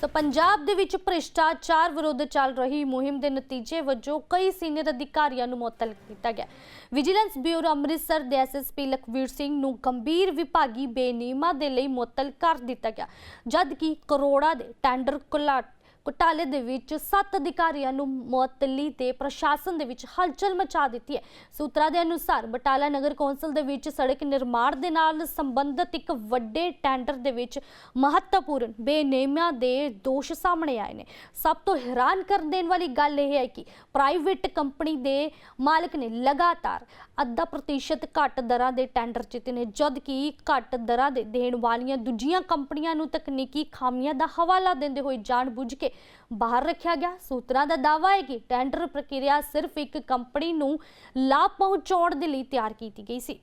ਸੋ ਪੰਜਾਬ ਦੇ ਵਿੱਚ ਭ੍ਰਿਸ਼ਟਾਚਾਰ ਵਿਰੁੱਧ ਚੱਲ ਰਹੀ ਮੁਹਿੰਮ ਦੇ ਨਤੀਜੇ ਵਜੋਂ ਕਈ ਸੀਨੀਅਰ ਅਧਿਕਾਰੀਆਂ ਨੂੰ ਮੁਅੱਤਲ ਕੀਤਾ ਗਿਆ। ਵਿਜੀਲੈਂਸ ਬਿਊਰੋ ਅੰਮ੍ਰਿਤਸਰ ਦੇ ਐਸਐਸਪੀ ਲਖਵੀਰ ਸਿੰਘ ਨੂੰ ਗੰਭੀਰ ਵਿਭਾਗੀ ਬੇਨਿਯਮਾਂ ਦੇ ਲਈ ਮੁਅੱਤਲ ਕਰ ਦਿੱਤਾ ਗਿਆ, ਜਦਕਿ ਕਰੋੜਾਂ ਦੇ ਟੈਂਡਰ ਘੁਲਾਟ ਘੁਟਾਲੇ ਦੇ ਵਿੱਚ ਸੱਤ ਅਧਿਕਾਰੀਆਂ ਨੂੰ ਮੁਅੱਤਲੀ ਤੇ ਪ੍ਰਸ਼ਾਸਨ ਦੇ ਵਿੱਚ ਹਲਚਲ ਮਚਾ ਦਿੱਤੀ ਹੈ। ਸੂਤਰਾਂ ਦੇ ਅਨੁਸਾਰ ਬਟਾਲਾ ਨਗਰ ਕੌਂਸਲ ਦੇ ਵਿੱਚ ਸੜਕ ਨਿਰਮਾਣ ਦੇ ਨਾਲ ਸੰਬੰਧਿਤ ਇੱਕ ਵੱਡੇ ਟੈਂਡਰ ਦੇ ਵਿੱਚ ਮਹੱਤਵਪੂਰਨ ਬੇਨੇਮੀਆਂ ਦੇ ਦੋਸ਼ ਸਾਹਮਣੇ ਆਏ ਨੇ। ਸਭ ਤੋਂ ਹੈਰਾਨ ਕਰ ਦੇਣ ਵਾਲੀ ਗੱਲ ਇਹ ਹੈ ਕਿ ਪ੍ਰਾਈਵੇਟ ਕੰਪਨੀ ਦੇ ਮਾਲਕ ਨੇ ਲਗਾਤਾਰ ਅੱਧਾ ਪ੍ਰਤੀਸ਼ਤ ਘੱਟ ਦਰਾਂ ਦੇ ਟੈਂਡਰ ਜਿੱਤੇ ਨੇ ਜਦ ਕਿ ਘੱਟ ਦਰਾਂ ਦੇ ਦੇਣ ਵਾਲੀਆਂ ਦੂਜੀਆਂ ਕੰਪਨੀਆਂ ਨੂੰ ਤਕਨੀਕੀ ਖਾਮੀਆਂ ਦਾ ਹਵਾਲਾ ਦਿੰਦੇ ਹੋਏ ਜਾਣਬੁੱਝ ਕੇ ਬਾਹਰ ਰੱਖਿਆ ਗਿਆ। ਸੂਤਰਾਂ ਦਾ ਦਾਅਵਾ ਹੈ ਕਿ ਟੈਂਡਰ ਪ੍ਰਕਿਰਿਆ ਸਿਰਫ ਇੱਕ ਕੰਪਨੀ ਨੂੰ ਲਾਭ ਪਹੁੰਚਾਉਣ ਦੇ ਲਈ ਤਿਆਰ ਕੀਤੀ ਗਈ ਸੀ।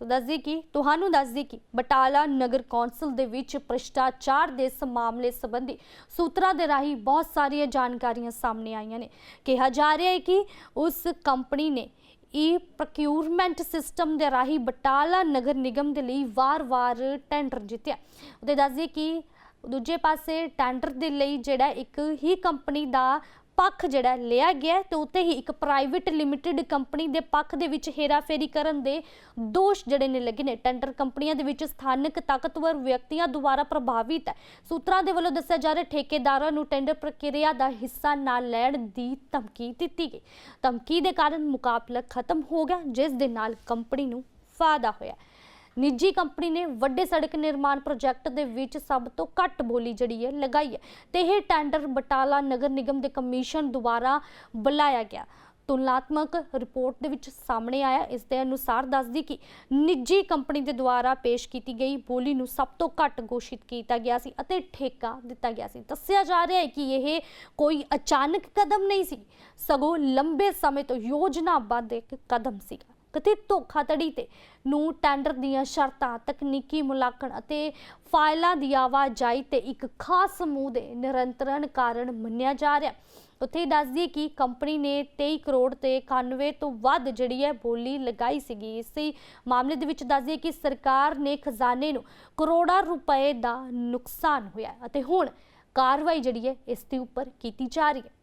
ਸੋ ਦੱਸਦੀ ਕਿ ਤੁਹਾਨੂੰ ਦੱਸਦੀ ਕਿ ਬਟਾਲਾ ਨਗਰ ਕੌਂਸਲ ਦੇ ਵਿੱਚ ਭ੍ਰਿਸ਼ਟਾਚਾਰ ਦੇ ਇਸ ਮਾਮਲੇ ਸੰਬੰਧੀ ਸੂਤਰਾਂ ਦੇ ਰਾਹੀਂ ਬਹੁਤ ਸਾਰੀਆਂ ਜਾਣਕਾਰੀਆਂ ਸਾਹਮਣੇ ਆਈਆਂ ਨੇ। ਕਿਹਾ ਜਾ ਰਿਹਾ ਹੈ ਕਿ ਉਸ ਕੰਪਨੀ ਨੇ ਈ ਪ੍ਰੋਕਿਊਰਮੈਂਟ ਸਿਸਟਮ ਦੇ ਰਾਹੀਂ ਬਟਾਲਾ ਨਗਰ ਨਿਗਮ ਦੇ ਲਈ ਵਾਰ-ਵਾਰ ਟੈਂਡਰ ਜਿੱਤਿਆ। ਉਹਦੇ ਦੱਸਦੀ ਕਿ ਦੂਜੇ ਪਾਸੇ ਟੈਂਡਰ ਦੇ ਲਈ ਜਿਹੜਾ ਇੱਕ ਹੀ ਕੰਪਨੀ ਦਾ ਪੱਖ ਜਿਹੜਾ ਲਿਆ ਗਿਆ ਹੈ ਤੇ ਉੱਤੇ ਹੀ ਇੱਕ ਪ੍ਰਾਈਵੇਟ ਲਿਮਿਟਿਡ ਕੰਪਨੀ ਦੇ ਪੱਖ ਦੇ ਵਿੱਚ ਹੇਰਾਫੇਰੀ ਕਰਨ ਦੇ ਦੋਸ਼ ਜਿਹੜੇ ਨੇ ਲੱਗੇ ਨੇ। ਟੈਂਡਰ ਕੰਪਨੀਆਂ ਦੇ ਵਿੱਚ ਸਥਾਨਕ ਤਾਕਤਵਰ ਵਿਅਕਤੀਆਂ ਦੁਆਰਾ ਪ੍ਰਭਾਵਿਤ ਹੈ। ਸੂਤਰਾਂ ਦੇ ਵੱਲੋਂ ਦੱਸਿਆ ਜਾ ਰਿਹਾ ਠੇਕੇਦਾਰਾਂ ਨੂੰ ਟੈਂਡਰ ਪ੍ਰਕਿਰਿਆ ਦਾ ਹਿੱਸਾ ਨਾ ਲੈਣ ਦੀ ਧਮਕੀ ਦਿੱਤੀ ਗਈ। ਧਮਕੀ ਦੇ ਕਾਰਨ ਮੁਕਾਬਲਾ ਖਤਮ ਹੋ ਗਿਆ, ਜਿਸ ਦੇ ਨਾਲ ਕੰਪਨੀ ਨੂੰ ਫਾਇਦਾ ਹੋਇਆ। ਨਿੱਜੀ ਕੰਪਨੀ ਨੇ ਵੱਡੇ ਸੜਕ ਨਿਰਮਾਣ ਪ੍ਰੋਜੈਕਟ ਦੇ ਵਿੱਚ ਸਭ ਤੋਂ ਘੱਟ ਬੋਲੀ ਜਿਹੜੀ ਹੈ, ਲਗਾਈ ਹੈ ਤੇ ਇਹ ਟੈਂਡਰ ਬਟਾਲਾ ਨਗਰ ਨਿਗਮ ਦੇ ਕਮਿਸ਼ਨ ਦੁਆਰਾ ਬੁਲਾਇਆ ਗਿਆ। ਤੁਲਨਾਤਮਕ ਰਿਪੋਰਟ ਦੇ ਵਿੱਚ ਸਾਹਮਣੇ ਆਇਆ, ਇਸ ਦੇ ਅਨੁਸਾਰ ਦੱਸਦੀ ਕਿ ਨਿੱਜੀ ਕੰਪਨੀ ਦੇ ਦੁਆਰਾ ਪੇਸ਼ ਕੀਤੀ ਗਈ ਬੋਲੀ ਨੂੰ ਸਭ ਤੋਂ ਘੱਟ ਘੋਸ਼ਿਤ ਕੀਤਾ ਗਿਆ ਸੀ ਅਤੇ ਠੇਕਾ ਦਿੱਤਾ ਗਿਆ ਸੀ। ਦੱਸਿਆ ਜਾ ਰਿਹਾ ਹੈ ਕਿ ਇਹ ਕੋਈ ਅਚਾਨਕ ਕਦਮ ਨਹੀਂ ਸੀ, ਸਗੋਂ ਲੰਬੇ ਸਮੇਂ ਤੋਂ ਯੋਜਨਾਬੱਧ ਇੱਕ ਕਦਮ ਸੀਗਾ। ਕਥਿਤ ਧੋਖਾਧੜੀ ਤੇ ਨੂੰ ਟੈਂਡਰ ਦੀਆਂ ਸ਼ਰਤਾਂ, ਤਕਨੀਕੀ ਮੁਲਾਂਕਣ ਅਤੇ ਫਾਈਲਾਂ ਦੀ ਆਵਾਜਾਈ ਤੇ ਇੱਕ ਖਾਸ ਸਮੂਹ ਦੇ ਨਿਰੰਤਰਣ ਕਾਰਨ ਮੰਨਿਆ ਜਾ ਰਿਹਾ ਉੱਥੇ ਦੱਸਦੀ ਕਿ ਕੰਪਨੀ ਨੇ 23 ਕਰੋੜ ਤੇ 91 ਤੋਂ ਵੱਧ ਜਿਹੜੀ ਹੈ ਬੋਲੀ ਲਗਾਈ ਸੀਗੀ। ਇਸੇ ਮਾਮਲੇ ਦੇ ਵਿੱਚ ਦੱਸਦੀ ਕਿ ਸਰਕਾਰ ਨੇ ਖਜ਼ਾਨੇ ਨੂੰ ਕਰੋੜਾਂ ਰੁਪਏ ਦਾ ਨੁਕਸਾਨ ਹੋਇਆ ਅਤੇ ਹੁਣ ਕਾਰਵਾਈ ਜਿਹੜੀ ਹੈ ਇਸ ਦੇ ਉੱਪਰ ਕੀਤੀ ਜਾ ਰਹੀ ਹੈ।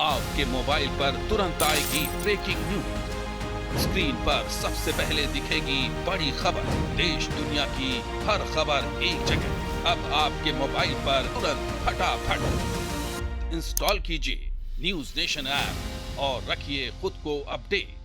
आपके मोबाइल पर तुरंत आएगी ब्रेकिंग न्यूज़ स्क्रीन पर सबसे पहले दिखेगी बड़ी खबर। देश दुनिया की हर खबर एक जगह। अब आपके मोबाइल पर तुरंत फटाफट इंस्टॉल कीजिए। न्यूज़ नेशन ऐप और रखिए खुद को अपडेट।